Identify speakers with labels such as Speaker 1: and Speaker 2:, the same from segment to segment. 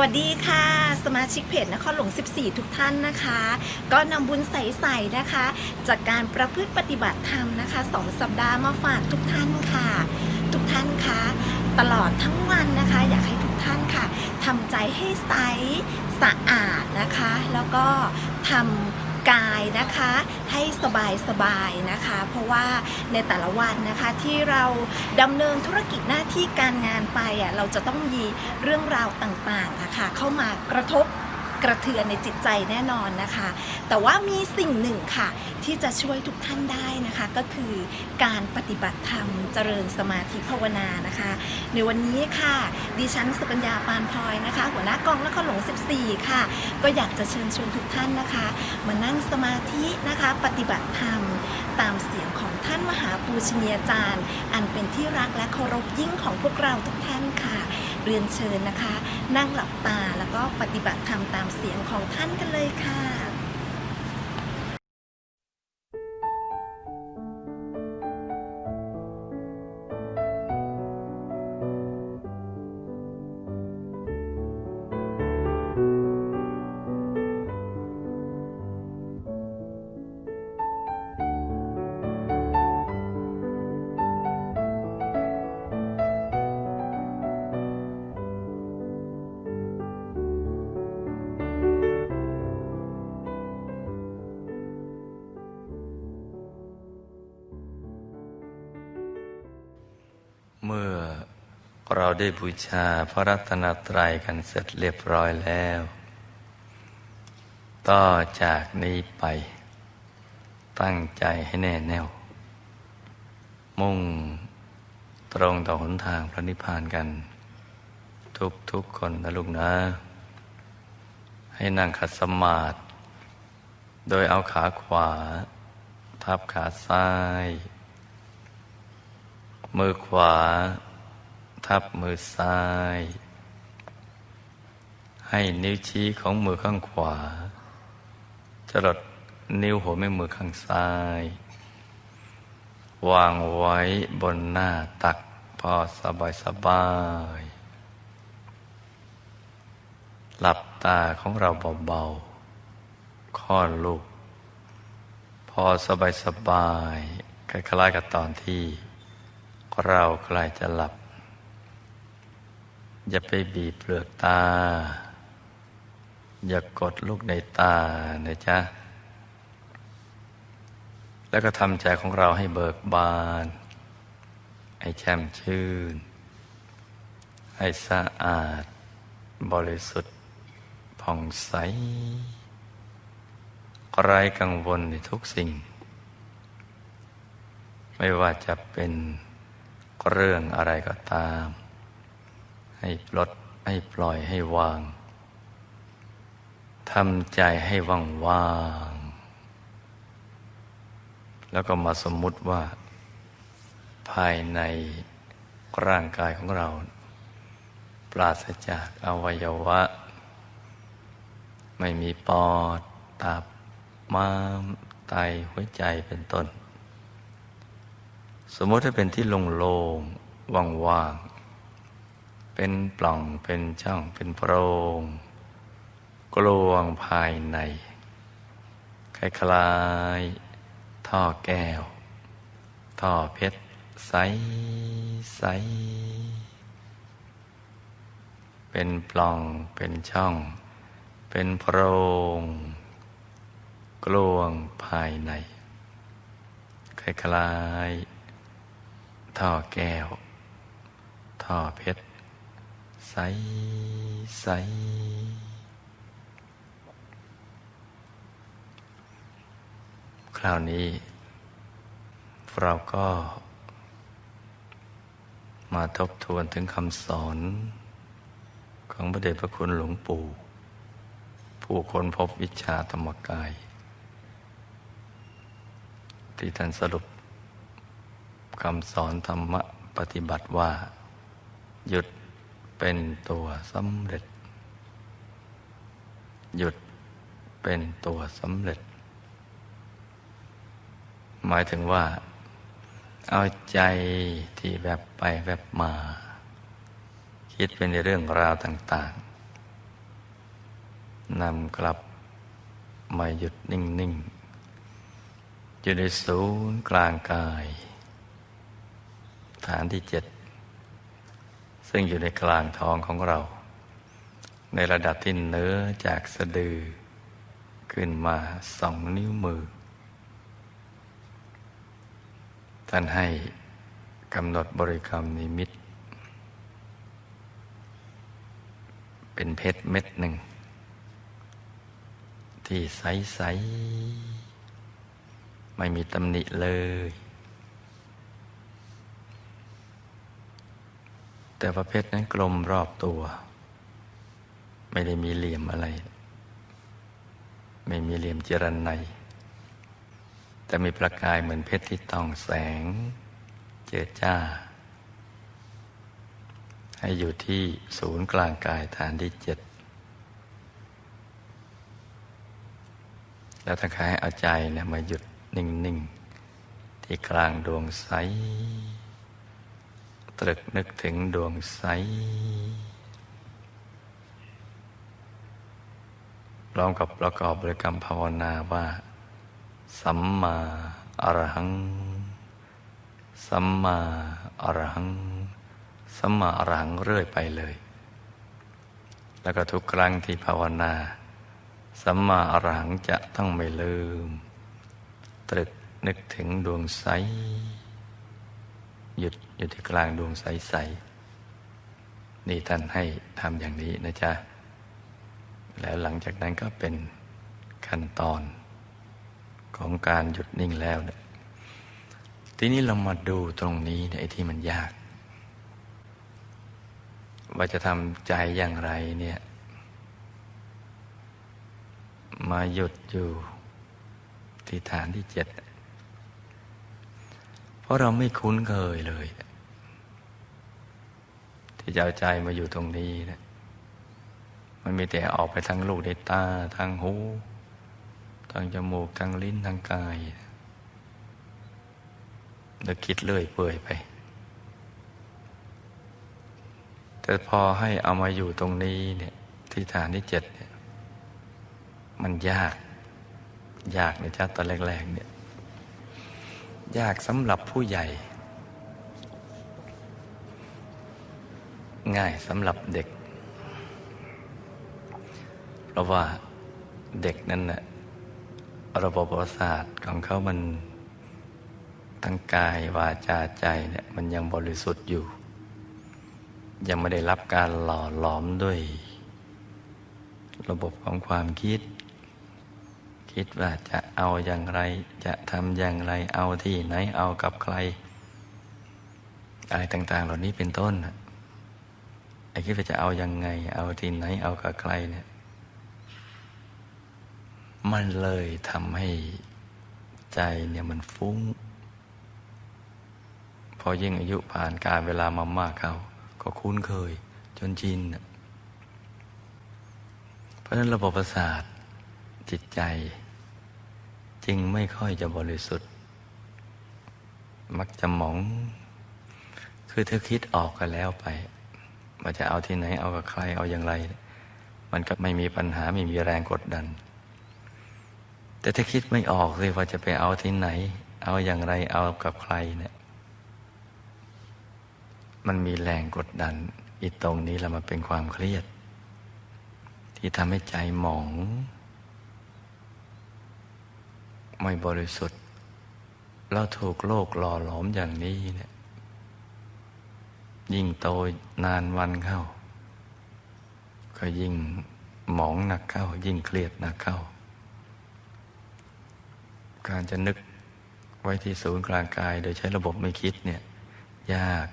Speaker 1: วัสดีค่ะ สมาชิกเพจนครหลวง 14 ทุกท่านนะคะ ก็นำบุญใสๆนะคะ จากการประพฤติปฏิบัติธรรมนะคะสองสัปดาห์มาฝากทุกท่านค่ะ ทุกท่านคะตลอดทั้งวันนะคะ อยากให้ทุกท่านค่ะทำใจให้ใสสะอาดนะคะ แล้วก็ทำ กายนะคะให้สบายสบายๆนะคะ เพราะว่าในแต่ละวันนะคะที่เราดำเนินธุรกิจหน้าที่การงานไปอะเราจะต้องมีเรื่องราวต่างๆนะคะเข้ามากระทบ กระเทือนในจิตใจแน่นอนนะคะ แต่ว่ามีสิ่งหนึ่งค่ะ ที่จะช่วยทุกท่านได้นะคะ ก็คือการปฏิบัติธรรมเจริญสมาธิภาวนานะคะ ในวันนี้ค่ะ ดิฉันสุกัญญาปานพลอยนะคะ หัวหน้ากองนครหลวง 14 ค่ะ ก็อยากจะเชิญชวนทุกท่านนะคะ มานั่งสมาธินะคะ ปฏิบัติธรรมตามเสียงของท่านมหาปูชนียาจารย์ อันเป็นที่รักและเคารพยิ่งของพวกเราทุกท่าน เรียนเชิญนะคะ นั่งหลับตาแล้วก็ปฏิบัติธรรมตามเสียงของท่านกันเลยค่ะ
Speaker 2: ได้บูชาพระรัตนตรัยกันเสร็จเรียบร้อยแล้ว ต่อจากนี้ไป ตั้งใจให้แน่แน่ว มุ่งตรงต่อหนทางพระนิพพานกัน ทุกทุกคนนะลูกนะ ให้นั่งขัดสมาธิโดยเอาขาขวา ทับขาซ้าย มือขวา ทับมือซ้าย ให้นิ้วชี้ของมือข้างขวา จรดนิ้วหัวแม่มือข้างซ้าย วางไว้บนหน้าตักพอสบายสบาย หลับตาของเราเบาๆค่อนลูก พอสบายสบายคล้ายๆกับตอนที่เราใกล้จะหลับ อย่าไปบีบเปลือกตา อย่ากดลูกในตานะจ๊ะ แล้วก็ทำใจของเราให้เบิกบาน ให้แช่มชื่น ให้สะอาด บริสุทธิ์ผ่องใสไร้กังวลในทุกสิ่ง ไม่ว่าจะเป็นเรื่องอะไรก็ตาม ให้ปลดให้ปล่อยให้วางทำใจให้ว่างว่างๆแล้วก็มาสมมุติว่า ภายในร่างกายของเรา ปราศจากอวัยวะ ไม่มีปอด ตับ ม้าม ไต หัวใจเป็นต้น สมมติให้เป็นที่โล่งๆว่างๆ เป็นปล่องเป็นช่องเป็นโพรง กลวงภายในคล้ายๆท่อแก้ว ท่อเพชรใสใสเป็นปล่องเป็นช่อง เป็นโพรง กลวงภายในคล้ายๆท่อแก้ว ท่อเพชร สใสคราวนี้ เราก็ มาทบทวนถึงคำสอน ของพระเดชพระคุณหลวงปู่ ผู้คนพบวิชาธรรมกาย ที่ท่านสรุปคำสอนธรรมะปฏิบัติว่า หยุด เป็นตัวสำเร็จ หยุดเป็นตัวสำเร็จ หมายถึงว่า เอาใจที่แวบไปแวบมา คิดเป็นในเรื่องราวต่าง ๆนำกลับมาหยุดนิ่ง ๆ อยู่ในศูนย์กลางกาย ฐานที่เจ็ด ซึ่งอยู่ในกลางท้องของเรา ในระดับที่เนื้อจากสะดือ ขึ้นมาสองนิ้วมือ ท่านให้กำหนดบริกรรมนิมิต เป็นเพชรเม็ดหนึ่ง ที่ใส ๆ ไม่มีตำหนิเลย แต่ประเภทนั้นกลมรอบตัว ไม่ได้มีเหลี่ยมอะไร ไม่มีเหลี่ยมเจรันในแต่มีประกายเหมือนเพชรที่ต้องแสง เจิดจ้า ให้อยู่ที่ศูนย์กลางกายฐานที่เจ็ดแล้วทั้งขายเอาใจเนี่ยมาหยุดนิ่ง ๆ ที่กลางดวงใส ตรึกนึกถึงดวงใส พร้อมกับประกอบบริกรรมภาวนาว่า สัมมาอรหัง สัมมาอรหัง สัมมาอรหังเรื่อยไปเลย แล้วก็ทุกครั้งที่ภาวนา สัมมาอรหังจะต้องไม่ลืม ตรึกนึกถึงดวงใส หยุดอยู่ที่กลางดวงใส ๆ นี่ท่านให้ทำอย่างนี้นะจ๊ะ แล้วหลังจากนั้นก็เป็นขั้นตอนของการหยุดนิ่งแล้วเนี่ยทีนี้เรามาดูตรงนี้เนี่ยไอ้ที่มันยาก ว่าจะทำใจอย่างไรเนี่ย มาหยุดอยู่ที่ฐานที่เจ็ด เพราะเราไม่คุ้นเคยเลย ที่จะเอาใจมาอยู่ตรงนี้นะมันมีแต่ออกไปทางลูกในตา ทางหู ทางจมูก ทางลิ้น ทางกายแล้วคิดเลื่อยเปื่อยไป แต่พอให้เอามาอยู่ตรงนี้เนี่ย ที่ฐานที่เจ็ดเนี่ย มันยาก ยากนะจ๊ะตอนแรกๆเนี่ย ยากสำหรับผู้ใหญ่ ง่ายสำหรับเด็ก เพราะว่าเด็กนั่นน่ะระบบประสาทของเขามันทั้งกายวาจาใจเนี่ยมันยังบริสุทธิ์อยู่ ยังไม่ได้รับการหล่อหลอมด้วย ระบบของความคิด คิดว่าจะ เอาอย่างไร จะทำอย่างไร เอาที่ไหนเอากับใคร อะไรต่าง ๆ เหล่านี้เป็นต้นไอ้คิดว่าจะเอายังไง เอาที่ไหนเอากับใครเนี่ย มันเลยทำให้ใจเนี่ยมันฟุ้ง พอยิ่งอายุผ่านการเวลามามากเขาก็คุ้นเคย จนชินเพราะฉะนั้นระบบประสาทจิตใจ จึงไม่ค่อยจะบริสุทธิ์ มักจะหมอง คือเธอคิดออกกันแล้วไปว่าจะเอาที่ไหนเอากับใครเอาอย่างไร มันก็ไม่มีปัญหาไม่มีแรงกดดัน แต่ถ้าคิดไม่ออกเลยว่าจะไปเอาที่ไหน เอาอย่างไรเอากับใครเนี่ยมันมีแรงกดดันอีตรงนี้แล้วมันเป็นความเครียด ที่ทำให้ใจหมอง ไม่บริสุทธิ์ เราถูกโลกหล่อหลอมอย่างนี้เนี่ยยิ่งโตนานวันเข้า ก็ยิ่งหมองหนักเข้า ยิ่งเครียดหนักเข้า การจะนึกไว้ที่ศูนย์กลางกาย โดยใช้ระบบไม่คิดเนี่ย ยาก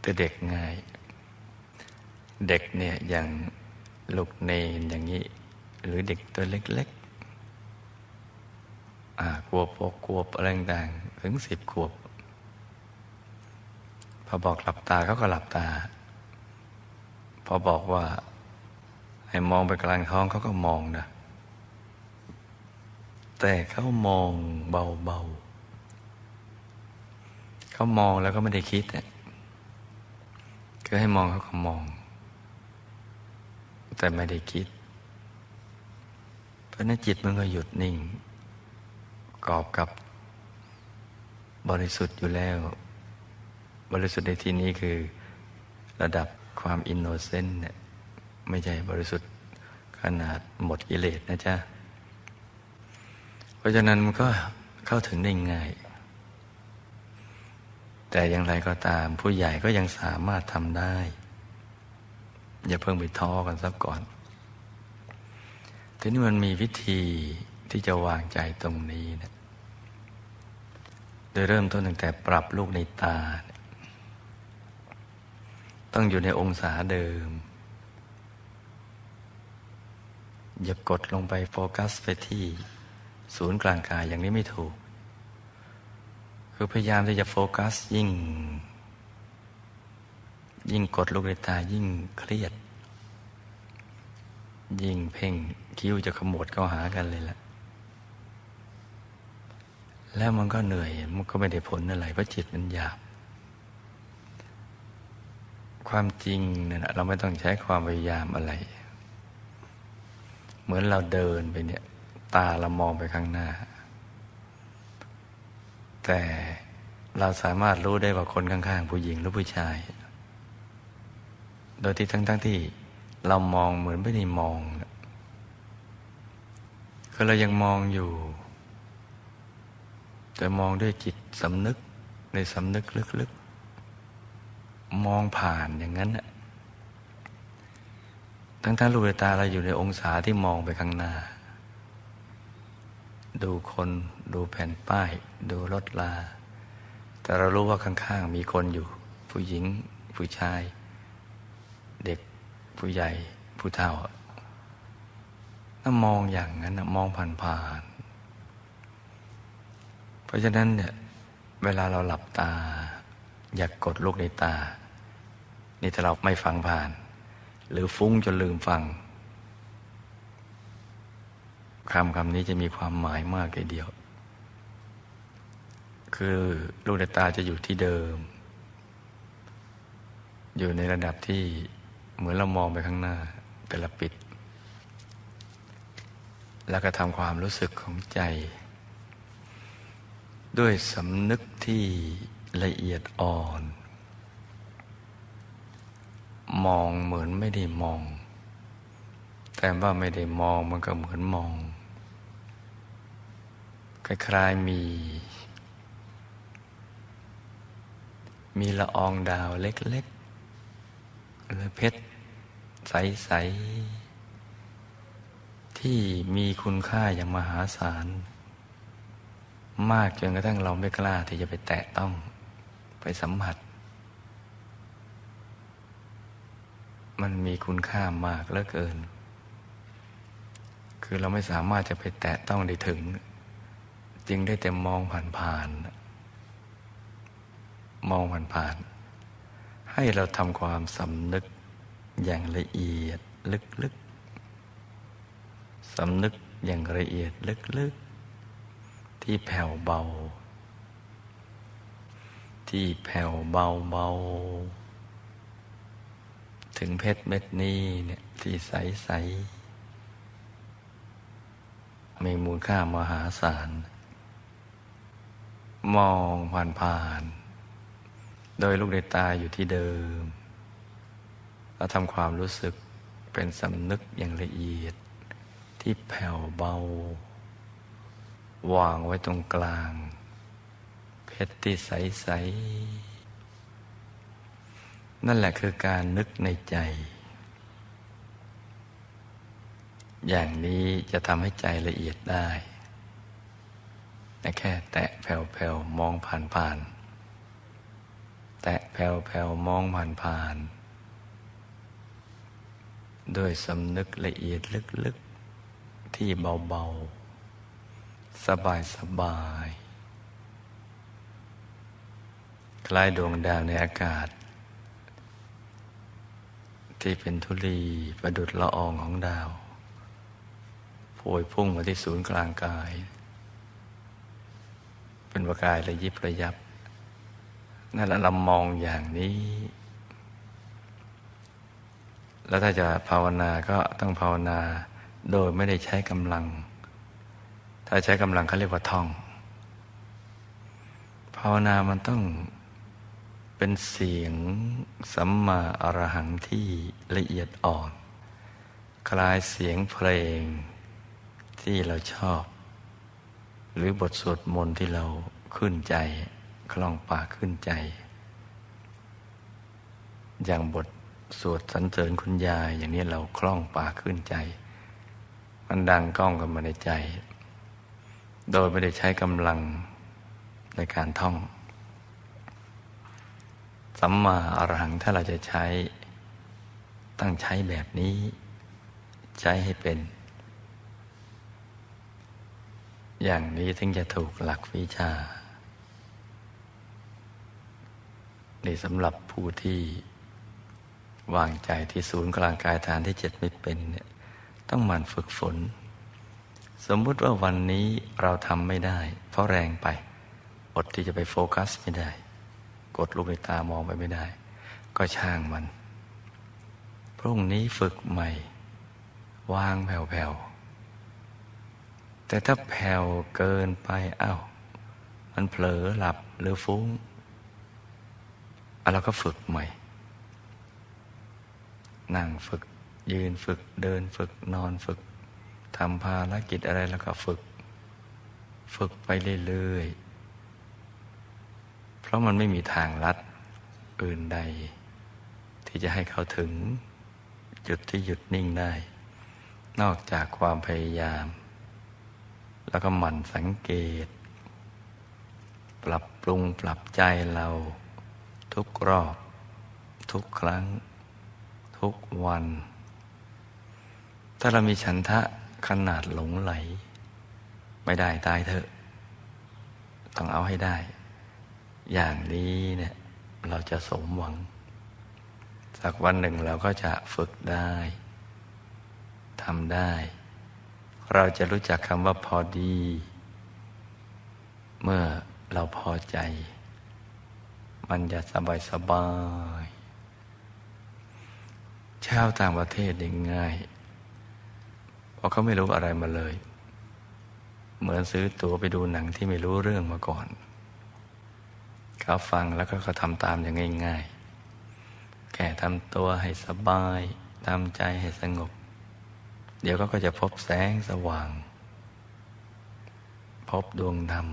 Speaker 2: แต่เด็กง่าย เด็กเนี่ยอย่างลูกเนนอย่างนี้ หรือเด็กตัวเล็ก ๆอ่ากลัวปกกลัวอะไรต่างๆถึงสิบขวบ พอบอกหลับตาเขาก็หลับตา พอบอกว่า ให้มองไปกลางท้องเขาก็มองนะแต่เขามองเบาๆเขามองแล้วก็ไม่ได้คิดเนี่ยคือให้มองเขาก็มอง แต่ไม่ได้คิด เพราะฉะนั้นจิตมันก็หยุดนิ่ง กอบกับบริสุทธิ์อยู่แล้ว บริสุทธิ์ในที่นี้คือระดับความอินโนเซนต์เนี่ยไม่ใช่บริสุทธิ์ขนาดหมดกิเลสนะจ๊ะ เพราะฉะนั้นมันก็เข้าถึงได้ง่าย แต่อย่างไรก็ตามผู้ใหญ่ก็ยังสามารถทำได้ อย่าเพิ่งไปท้อกันซะก่อน ทีนี้มันมีวิธีที่จะวางใจตรงนี้นะ โดยเริ่มต้นตั้งแต่ปรับลูกในตา ต้องอยู่ในองศาเดิม อย่ากดลงไปโฟกัสไปที่ศูนย์กลางกายอย่างนี้ไม่ถูก คือพยายามที่จะโฟกัสยิ่ง ยิ่งกดลูกในตายิ่งเครียด ยิ่งเพ่งคิ้วจะขมวดเข้าหากันเลยล่ะ แล้วมันก็เหนื่อย มันก็ไม่ได้ผลอะไรเพราะจิตมันหยาบ ความจริงเนี่ยเราไม่ต้องใช้ความพยายามอะไร เหมือนเราเดินไปเนี่ย ตาเรามองไปข้างหน้า แต่เราสามารถรู้ได้ว่าคนข้างๆ ผู้หญิงหรือผู้ชาย โดยที่ทั้งๆที่เรามองเหมือนไม่ได้มองคือเรายังมองอยู่ แต่มองด้วยจิตสำนึกในสำนึกลึกๆ มองผ่านอย่างนั้นน่ะทั้งๆลูกตาเราอยู่ในองศาที่มองไปข้างหน้า ดูคนดูแผ่นป้าย ดูรถลา แต่เรารู้ว่าข้างๆ มีคนอยู่ ผู้หญิง ผู้ชาย เด็กผู้ใหญ่ผู้เฒ่าถ้ามองอย่างนั้นมองผ่าน เพราะฉะนั้นเนี่ยเวลาเราหลับตา อยากกดลูกในตา นี่ถ้าเราไม่ฟังผ่าน หรือฟุ้งจนลืมฟังคำคำนี้จะมีความหมายมากเลยเดียว คือลูกในตาจะอยู่ที่เดิม อยู่ในระดับที่เหมือนเรามองไปข้างหน้า แต่ละปิด แล้วก็ทำความรู้สึกของใจ ด้วยสำนึกที่ละเอียดอ่อน มองเหมือนไม่ได้มอง แต่ว่าไม่ได้มองมันก็เหมือนมอง คล้ายๆมี มีละอองดาวเล็กๆหรือเพชรใส ๆ ที่มีคุณค่าอย่างมหาศาล มากจนกระทั่งเราไม่กล้าที่จะไปแตะต้องไปสัมผัส มันมีคุณค่ามากเหลือเกิน คือเราไม่สามารถจะไปแตะต้องได้ถึง จึงได้แต่มองผ่านๆมองผ่านๆให้เราทำความสำนึกอย่างละเอียดลึกๆสำนึกอย่างละเอียดลึกๆ ที่แผ่วเบา ที่แผ่วเบาเบา ถึงเพชรเม็ดนี้เนี่ยที่ใสใสมีมูลค่ามหาศาล มองผ่านผ่านๆโดยลูกในตาอยู่ที่เดิม เราทำความรู้สึกเป็นสำนึกอย่างละเอียดที่แผ่วเบา วางไว้ตรงกลาง เพชรที่ใส ๆ นั่นแหละคือการนึกในใจ อย่างนี้จะทำให้ใจละเอียดได้แค่แตะแผ่วๆมองผ่านๆแตะแผ่วๆมองผ่านๆด้วยสำนึกละเอียดลึกๆที่เบาๆ สบายๆคล้ายดวงดาวในอากาศ ที่เป็นธุลีประดุดละอองของดาวโพยพุ่งมาที่ศูนย์กลางกาย เป็นประกายระยิบระยับนั่นแหละเรามองอย่างนี้ แล้วถ้าจะภาวนาก็ต้องภาวนาโดยไม่ได้ใช้กำลัง ถ้าใช้กำลังเขาเรียกว่าท่อง ภาวนามันต้องเป็นเสียงสัมมาอรหังที่ละเอียดอ่อน คล้ายเสียงเพลงที่เราชอบ หรือบทสวดมนต์ที่เราขึ้นใจ คล่องปากขึ้นใจ อย่างบทสวดสรรเสริญคุณยาย อย่างนี้เราคล่องปากขึ้นใจ มันดังก้องกันมาในใจ โดยไม่ได้ใช้กำลังในการท่อง สัมมาอรหังถ้าเราจะใช้ตั้งใช้แบบนี้ ใช้ให้เป็น อย่างนี้ถึงจะถูกหลักวิชานี่สำหรับผู้ที่วางใจที่ศูนย์กลางกายฐานที่เจ็ดไม่เป็นเนี่ยต้องหมั่นฝึกฝน สมมุติว่าวันนี้เราทำไม่ได้ เพราะแรงไป อดที่จะไปโฟกัสไม่ได้ กดลูกในตามองไปไม่ได้ ก็ช่างมัน พรุ่งนี้ฝึกใหม่ วางแผ่วๆ แต่ถ้าแผ่วเกินไปอา้าวมันเผลอหลับหรือฟุ้งอะเราก็ฝึกใหม่ นั่งฝึกยืนฝึกเดินฝึกนอนฝึก ทำภารกิจอะไรแล้วก็ฝึก ฝึกไปเรื่อยๆ เพราะมันไม่มีทางลัดอื่นใด ที่จะให้เขาถึงจุดที่หยุดนิ่งได้ นอกจากความพยายาม แล้วก็หมั่นสังเกต ปรับปรุงปรับใจเรา ทุกรอบ ทุกครั้ง ทุกวัน ถ้าเรามีฉันทะ ขนาดหลงไหล ไม่ได้ตายเถอะ ต้องเอาให้ได้ อย่างนี้เนี่ยเราจะสมหวัง สักวันหนึ่งเราก็จะฝึกได้ทำได้ เราจะรู้จักคำว่าพอดี เมื่อเราพอใจ มันจะสบายสบายชาวต่างประเทศยังง่าย เพราะเขาไม่รู้อะไรมาเลย เหมือนซื้อตั๋วไปดูหนังที่ไม่รู้เรื่องมาก่อนเขาฟังแล้วก็เขาทำตามอย่างง่ายๆ แค่ทำตัวให้สบายทำใจให้สงบ เดี๋ยวก็จะพบแสงสว่าง พบดวงธรรม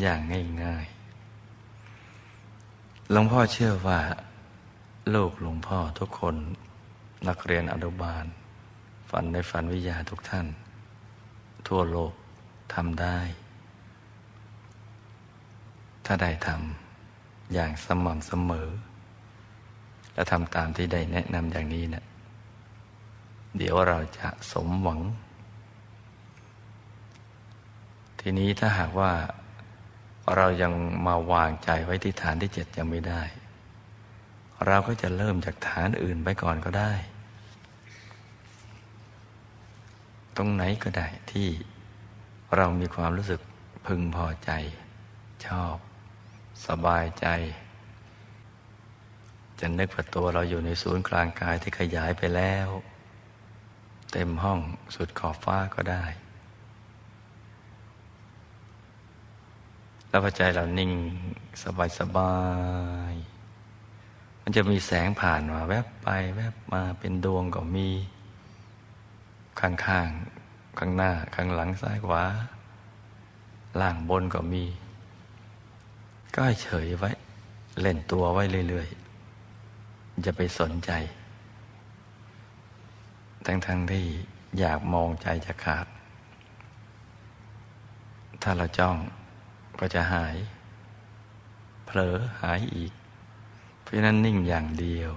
Speaker 2: อย่างง่ายๆ หลวงพ่อเชื่อว่า ลูกหลวงพ่อทุกคน นักเรียนอนุบาล ฝันในฝันวิทยาทุกท่าน ทั่วโลกทำได้ ถ้าได้ทำอย่างสม่ำเสมอ และทำตามที่ได้แนะนำอย่างนี้นะเดี๋ยวเราจะสมหวัง ทีนี้ถ้าหากว่าเรายังมาวางใจไว้ที่ฐานที่เจ็ดยังไม่ได้ เราก็จะเริ่มจากฐานอื่นไปก่อนก็ได้ ตรงไหนก็ได้ที่เรามีความรู้สึกพึงพอใจ ชอบ สบายใจ จะนึกว่าตัวเราอยู่ในศูนย์กลางกายที่ขยายไปแล้ว เต็มห้องสุดขอบฟ้าก็ได้ แล้วพอใจเรานิ่งสบายสบาย มันจะมีแสงผ่านมา แวบไปแวบมาเป็นดวงก็มี ข้างข้างข้างหน้า ข้างหลังซ้ายขวาล่างบนก็มี ก็ให้เฉยไว้ เล่นตัวไว้เรื่อยๆจะไปสนใจ ทั้งๆทที่อยากมองใจจะขาด ถ้าเราจ้องก็จะหาย เผลอหายอีก เพราะนั้นนิ่งอย่างเดียว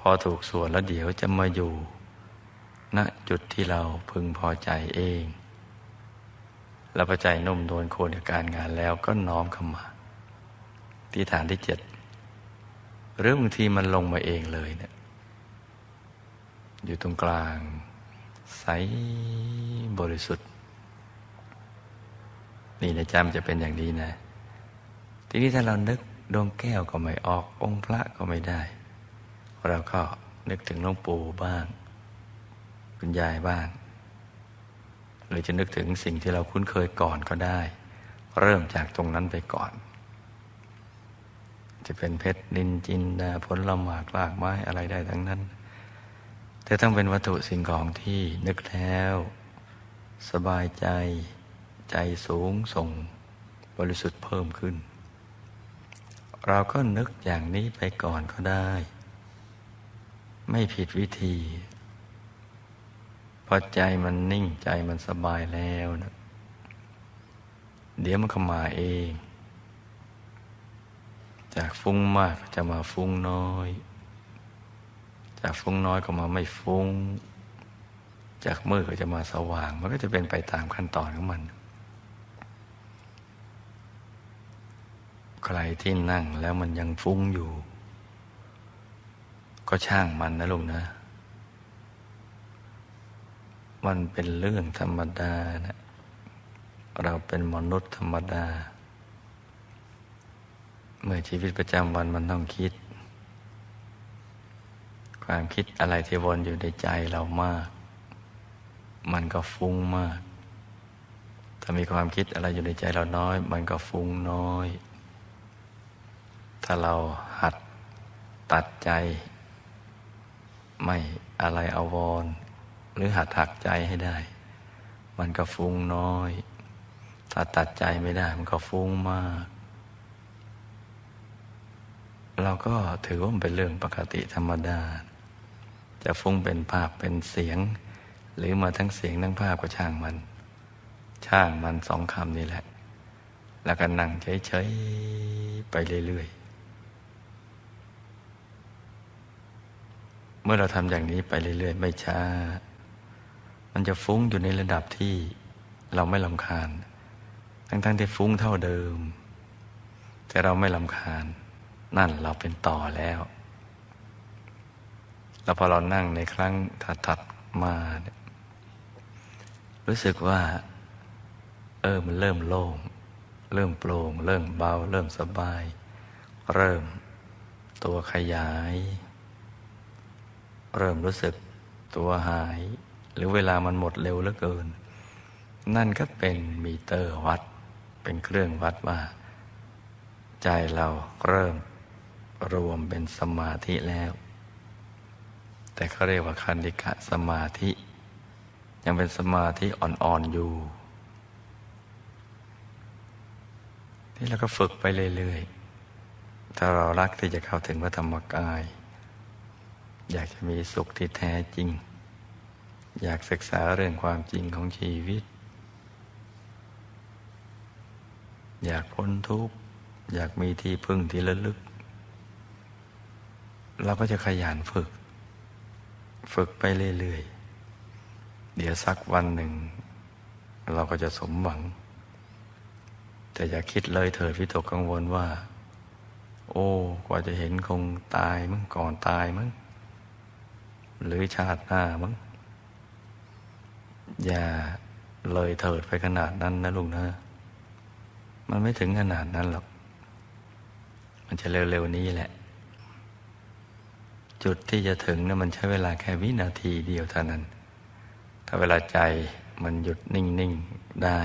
Speaker 2: พอถูกส่วนแล้วเดี๋ยวจะมาอยู่ ณจุดที่เราพึงพอใจเองแล้วพอใจนุ่มนวลโคนกับการงานแล้วก็น้อมเข้ามา ที่ฐานที่เจ็ดหรือบางทีมันลงมาเองเลยเนะี่ยอยู่ตรงกลาง ใสบริสุทธิ์ นี่นะจำจะเป็นอย่างนี้นะ ทีนี้ถ้าเรานึกดวงแก้วก็ไม่ออกองค์พระก็ไม่ได้ เราก็นึกถึงหลวงปู่บ้าง คุณยายบ้าง หรือจะนึกถึงสิ่งที่เราคุ้นเคยก่อนก็ได้ เริ่มจากตรงนั้นไปก่อน จะเป็นเพชรนินจินดาผลละหมากลากไม้อะไรได้ทั้งนั้น แต่ต้องเป็นวัตถุสิ่งของที่นึกแล้ว สบายใจใจสูงส่งบริสุทธิ์เพิ่มขึ้น เราก็นึกอย่างนี้ไปก่อนก็ได้ ไม่ผิดวิธี อใจมันนิ่งใจมันสบายแล้วนะเดี๋ยวมันก็มาเอง จากฟุ้งมากก็จะมาฟุ้งน้อย จากฟุ้งน้อยก็มาไม่ฟุ้ง จากมืดก็จะมาสว่าง มันก็จะเป็นไปตามขั้นตอนของมัน ใครที่นั่งแล้วมันยังฟุ้งอยู่ ก็ช่างมันนะลุงนะ มันเป็นเรื่องธรรมดานะเราเป็นมนุษย์ธรรมดา เมื่อชีวิตประจำวันมันต้องคิด ความคิดอะไรที่วนอยู่ในใจเรามาก มันก็ฟุ้งมาก ถ้ามีความคิดอะไรอยู่ในใจเราน้อย มันก็ฟุ้งน้อย ถ้าเราหัดตัดใจ ไม่อะไรอาวรณ์ หรือหัดหักใจให้ได้ มันก็ฟุ้งน้อย ถ้าตัดใจไม่ได้มันก็ฟุ้งมาก เราก็ถือว่ามันเป็นเรื่องปกติธรรมดา จะฟุ้งเป็นภาพเป็นเสียง หรือมาทั้งเสียงทั้งภาพก็ช่างมัน ช่างมันสองคำนี่แหละ แล้วก็นั่งเฉยๆไปเรื่อยๆเมื่อเราทำอย่างนี้ไปเรื่อย ๆ ไม่ช้า มันจะฟุ้งอยู่ในระดับที่เราไม่ลำคาญ ทั้งๆที่ฟุ้งเท่าเดิม แต่เราไม่ลำคาญ นั่นเราเป็นต่อแล้ว แล้วพอเรานั่งในครั้งถัดๆมา รู้สึกว่า เออมันเริ่มโล่ง เริ่มโปร่ง เริ่มเบา เริ่มสบาย เริ่มตัวขยาย เริ่มรู้สึกตัวหาย รือเวลามันหมดเร็วเหลือเกิน นั่นก็เป็นมีเตอร์วัด เป็นเครื่องวัดว่า ใจเราเริ่มรวมเป็นสมาธิแล้ว แต่เขาเรียกว่าคันดิกะสมาธิ ยังเป็นสมาธิอ่อนๆอยู่นี่เราก็ฝึกไปเรื่อยๆ ถ้าเรารักที่จะเข้าถึงพระธรรมกาย อยากจะมีสุขที่แท้จริง อยากศึกษาเรื่องความจริงของชีวิต อยากพ้นทุกข์ อยากมีที่พึ่งที่ระลึก เราก็จะขยันฝึก ฝึกไปเรื่อยๆ เดี๋ยวสักวันหนึ่ง เราก็จะสมหวัง แต่อย่าคิดเลยเถิดวิตกกังวลว่า โอ้กว่าจะเห็นคงตายมั้งก่อนตายมั้งหรือชาติหน้ามั้ง อย่าเลยเถิดไปขนาดนั้นนะลุงนะมันไม่ถึงขนาดนั้นหรอก มันจะเร็วๆนี้แหละ จุดที่จะถึงนะมันใช้เวลาแค่วินาทีเดียวเท่านั้น ถ้าเวลาใจมันหยุดนิ่ง ๆ ได้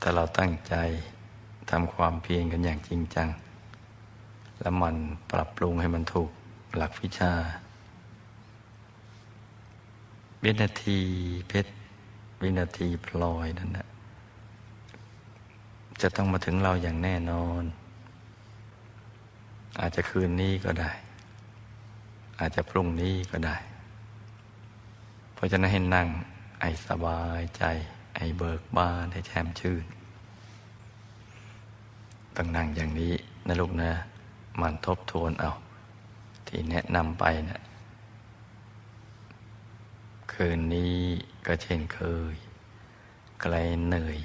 Speaker 2: ถ้าเราตั้งใจทำความเพียรกันอย่างจริงจัง แล้วมันปรับปรุงให้มันถูกหลักวิชา วินาทีเพชรวินาทีพลอยนั่นนะจะต้องมาถึงเราอย่างแน่นอน อาจจะคืนนี้ก็ได้ อาจจะพรุ่งนี้ก็ได้ เพราะฉะนั้นให้นั่งไอสบายใจ ไอเบิกบานให้แช่มชื่นต้องนั่งอย่างนี้นะลูกนะมันทบทวนเอา ที่แนะนำไปนะ คืนนี้ก็เช่นเคย ใครเหนื่อย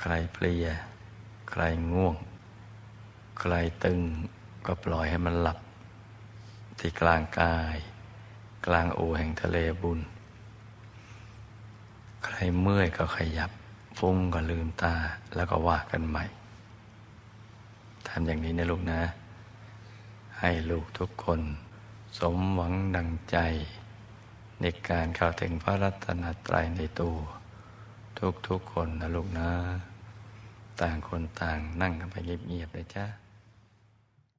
Speaker 2: ใครเพลีย ใครง่วง ใครตึงก็ปล่อยให้มันหลับ ที่กลางกาย กลางอูแห่งทะเลบุญ ใครเมื่อยก็ขยับ ฟุ้งก็ลืมตาแล้วก็ว่ากันใหม่ทำอย่างนี้นะลูกนะ ให้ลูกทุกคน สมหวังดังใจ ในการเข้าถึงพระรัตนตรัยในตัว ทุกๆคนนะลูกนะ ต่างคนต่างนั่งกันไปเงียบๆเลยจ้า